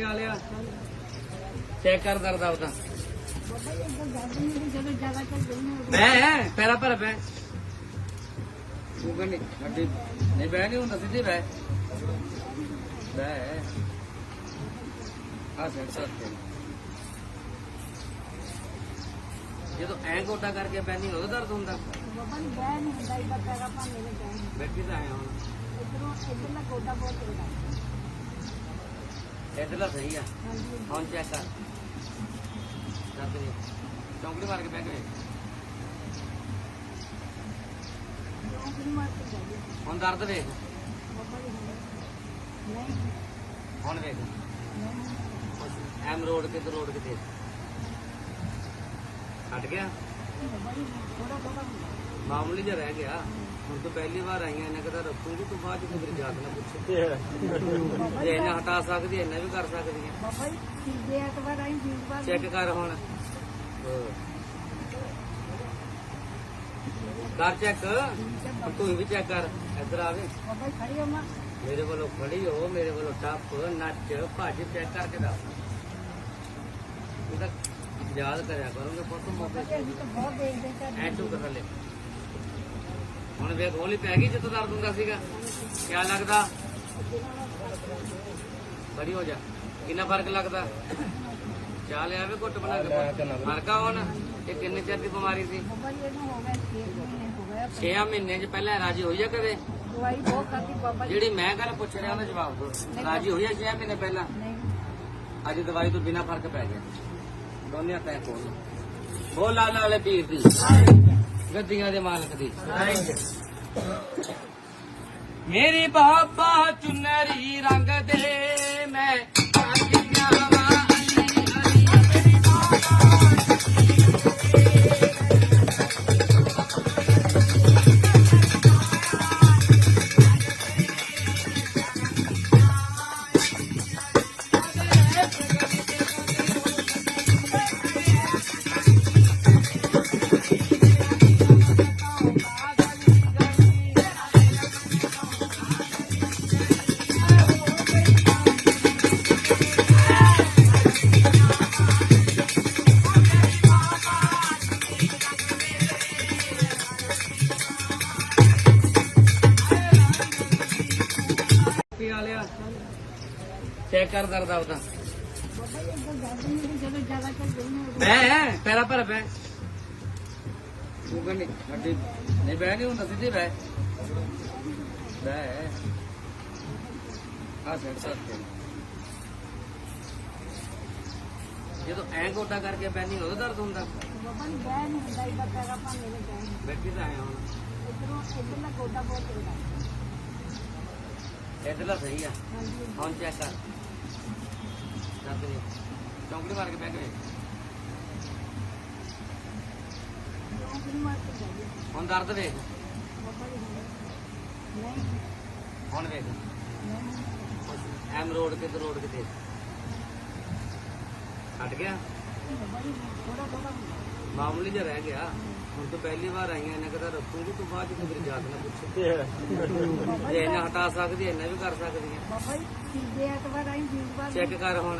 ਵਾਲਿਆ। ਚੈੱਕ ਕਰ ਦਰਦ ਆਪਦਾ। ਬੈ ਪੈਰਾ ਪਰ ਬੈ ਉਹ ਕਹਿੰਦੇ ਨਹੀਂ ਬੈ ਨਹੀਂ ਹੁੰਦਾ ਸਿੱਧੇ ਬੈ ਬੈ ਆ ਜਦੋਂ ਐਂ ਗੋਡਾ ਕਰਕੇ ਬੈਣੀ ਉਹਦਾ ਦਰਦ ਹੁੰਦਾ। ਬੈਠੀ ਤਾਂ ਆਇਆ ਹੁਣ। ਇਧਰਲਾ ਸਹੀ ਆ। ਹੁਣ ਚੈੱਕ ਕਰ। ਦਰਦ ਨਹੀਂ ਚੌਂਕੜੀ ਮਾਰ ਕੇ ਬੈਠ ਗਏ। ਹੁਣ ਦਰਦ ਵੇਖ। ਹੁਣ ਵੇਖ। ਐਮ ਰੋਡ ਕਿੱਧਰ ਰੋਡ ਕਿੱਥੇ? ਹਟ ਗਿਆ। ਮਾਮੂਲੀ ਜਿਹਾ ਰਹਿ ਗਿਆ। ਹੁਣ ਤੋਂ ਪਹਿਲੀ ਵਾਰ ਆਈਆਂ ਇਹਨਾਂ ਕਦਾ ਰੱਖੂਗੀ ਤੂੰ ਬਾਅਦ ਚ ਮੇਰੀ ਜਾਤ ਨਾ ਪੁੱਛ। ਜੇ ਇਹਨਾਂ ਹਟਾ ਸਕਦੀ ਇਹਨਾਂ ਵੀ ਕਰ ਸਕਦੀ ਹੈ ਚੈੱਕ ਕਰ ਹੁਣ। ਕਰ ਚੈੱਕ। ਤੂੰ ਵੀ ਚੈੱਕ ਕਰ। ਇੱਧਰ ਆਵੇ ਮੇਰੇ ਵੱਲੋਂ ਖੜੀ ਹੋ ਮੇਰੇ ਵੱਲੋਂ ਟੱਪ ਨੱਚ ਭੱਜ ਚੈੱਕ ਕਰਕੇ ਦੱਸ। ਯਾਦ ਕਰਿਆ ਕਰੋਗੇ ਪੁੱਤ ਮੌਕੇ ਐ ਤੂੰ ਕਰ ਲੈ। ਵੇਖ ਹੋਲੀ ਪੈ ਗਈ ਜਿੱਦੋਂ ਦਰਦ ਹੁੰਦਾ ਸੀਗਾ। ਕਿਆ ਲੱਗਦਾ? ਬੜੀ ਹੋ ਜਾ। ਕਿੰਨਾ ਫ਼ਰਕ ਲੱਗਦਾ? ਚਾਲ ਆਵੇ ਘੁੱਟ ਬਣਾ ਕੇ। ਫਰਕਾ ਹੁਣ? ਇਹ ਕਿੰਨੇ ਚਿਰ ਦੀ ਬਿਮਾਰੀ ਸੀ? 6 ਮਹੀਨੇ ਚ ਪਹਿਲਾਂ ਰਾਜੀ ਹੋਈ ਆ ਕਦੇ? ਜਿਹੜੀ ਮੈਂ ਗੱਲ ਪੁੱਛ ਰਿਹਾ ਉਹਦਾ ਜਵਾਬ ਦਿਓ ਰਾਜੀ ਹੋਈ ਆ 6 ਮਹੀਨੇ ਪਹਿਲਾਂ? ਅੱਜ ਦਵਾਈ ਤੋਂ ਬਿਨਾ ਫ਼ਰਕ ਪੈ ਗਿਆ। ਦੋਨੇ ਹੱਥਾਂ ਕੋਲ ਬੋਲ ਲਾਲਾ ਵਾਲੇ ਪੀਰ ਦੀ। ਗੱਦੀਆਂ ਦੇ ਮਾਲਕ ਦੀ। ਮੇਰੀ ਬਾਬਾ ਚੁਨਰੀ ਰੰਗ ਦੇ ਮੈਂ ਆਜੀਆਂ ਪੀ ਵਾਲਿਆ ਚੈੱਕ ਕਰ ਦਰਦ ਆਪਦਾ। ਜਦੋਂ ਜ਼ਿਆਦਾ ਪਰ ਬੈ ਉਹ ਕਹਿੰਦੇ ਅੱਡੇ ਨਹੀਂ ਬੈ ਨਹੀਂ ਹੁੰਦਾ ਸਿੱਧੇ ਬੈ ਬੈ ਆ ਸੈਟ ਜਦੋਂ ਐਂ ਗੋਡਾ ਕਰਕੇ ਬੈਣੀ ਉਹਦਾ ਦਰਦ ਹੁੰਦਾ। ਬਾਬਾ ਜੀ ਬਹਿ ਨਹੀਂ ਹੁੰਦਾ ਇਹਦਾ ਪੈਰਾ ਭਾਵੇਂ ਨੇ ਬੈਠੀ ਤਾਂ ਆਇਆ ਹੁਣ। ਇਧਰੋਂ ਇਧਰਲਾ ਗੋਡਾ ਬਹੁਤ ਤਗੜਾ ਇਧਰਲਾ ਸਹੀ ਆ। ਹੁਣ ਚੈੱਕ ਕਰ। ਦਰਦ ਨਹੀਂ ਚੌਂਕੜੀ ਮਾਰ ਕੇ ਬਹਿ ਗਈ। ਹੁਣ ਦਰਦ ਵੇਖ। ਹੁਣ ਵੇਖ। ਐਮ ਰੋਡ ਕਿੱਧਰ ਰੋਡ ਕਿੱਥੇ? ਹਟ ਗਿਆ। ਥੋੜਾ ਥੋੜਾ ਮਾਮੂਲੀ ਜਿਹਾ ਰਹਿ ਗਿਆ। ਹੁਣ ਤੋਂ ਪਹਿਲੀ ਵਾਰ ਆਈਆਂ ਇਹਨਾਂ ਕਦਾ ਰੱਖੂਗੀ ਤੂੰ ਬਾਅਦ ਚ ਮੇਰੀ ਜਾਤ ਨਾ ਪੁੱਛ। ਜੇ ਇਹਨਾਂ ਹਟਾ ਸਕਦੀ ਇਹਨਾਂ ਵੀ ਕਰ ਸਕਦੀ ਹੈ ਬਾਬਾ ਜੀ ਤੀਜੇ ਐਤਵਾਰ ਆਈ ਵੀਰਵਾਰ ਚੈੱਕ ਕਰ ਹੁਣ।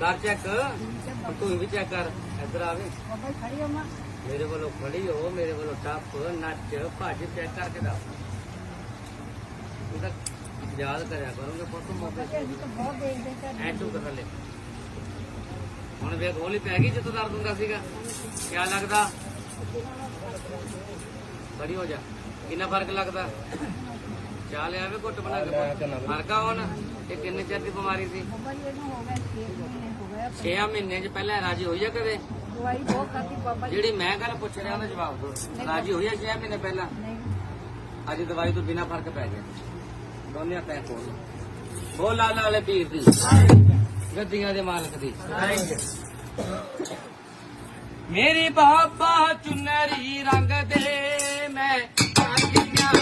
ਕਰ ਚੈੱਕ। ਤੂੰ ਵੀ ਚੈੱਕ ਕਰ ਇੱਧਰ ਆਵੇ ਬਾਬਾ ਜੀ ਖੜੀ ਹੋਮਾ ਮੇਰੇ ਵੱਲੋਂ ਖੜੀ ਹੋ ਮੇਰੇ ਵੱਲੋਂ ਟੱਪ ਨੱਚ ਭੱਜ ਚੈੱਕ ਕਰਕੇ ਦੱਸ। ਯਾਦ ਕਰਿਆ ਕਰੋਗੇ ਪੁੱਤ ਮੌਕੇ ਬਾਬਾ ਜੀ ਤਾਂ। ਬਹੁਤ ਦੇਖਦੇ ਕਰ ਐ ਤੂੰ ਕਰ ਲੈ। ਵੇਖ ਹੋਲੀ ਪੈ ਗਈ ਜਿੱਦੋਂ ਦਰਦ ਹੁੰਦਾ ਸੀਗਾ। ਕਿਆ ਲੱਗਦਾ? ਬੜੀ ਹੋ ਜਾ। ਕਿੰਨਾ ਫ਼ਰਕ ਲੱਗਦਾ? ਚਾਲ ਆਵੇ ਘੁੱਟ ਬਣਾ ਕੇ। ਫਰਕਾ ਹੁਣ? ਇਹ ਕਿੰਨੇ ਚਿਰ ਦੀ ਬਿਮਾਰੀ ਸੀ? ਬਾਬਾ ਜੀ ਇਹਨੂੰ ਹੋ ਗਿਆ 6 ਮਹੀਨੇ ਹੋ ਗਿਆ 6 ਮਹੀਨੇ ਚ ਪਹਿਲਾਂ ਰਾਜੀ ਹੋਈ ਆ ਕਦੇ? ਜਿਹੜੀ ਮੈਂ ਗੱਲ ਪੁੱਛ ਰਿਹਾ ਉਹਦਾ ਜਵਾਬ ਦਿਓ ਰਾਜੀ ਹੋਈ ਆ 6 ਮਹੀਨੇ ਪਹਿਲਾਂ? ਨਹੀਂ ਅੱਜ ਦਵਾਈ ਤੋਂ ਬਿਨਾ ਫ਼ਰਕ ਪੈ ਗਿਆ। ਦੋਨੇ ਹੱਥਾਂ ਕੋਲ ਬੋਲ ਲਾਲਾ ਵਾਲੇ ਪੀਰ ਦੀ। ਗੱਦੀਆਂ ਦੇ ਮਾਲਕ ਦੀ। ਮੇਰੀ ਬਾਬਾ ਚੁਨਰੀ ਰੰਗ ਦੇ ਮੈਂ ਆਜੀਆਂ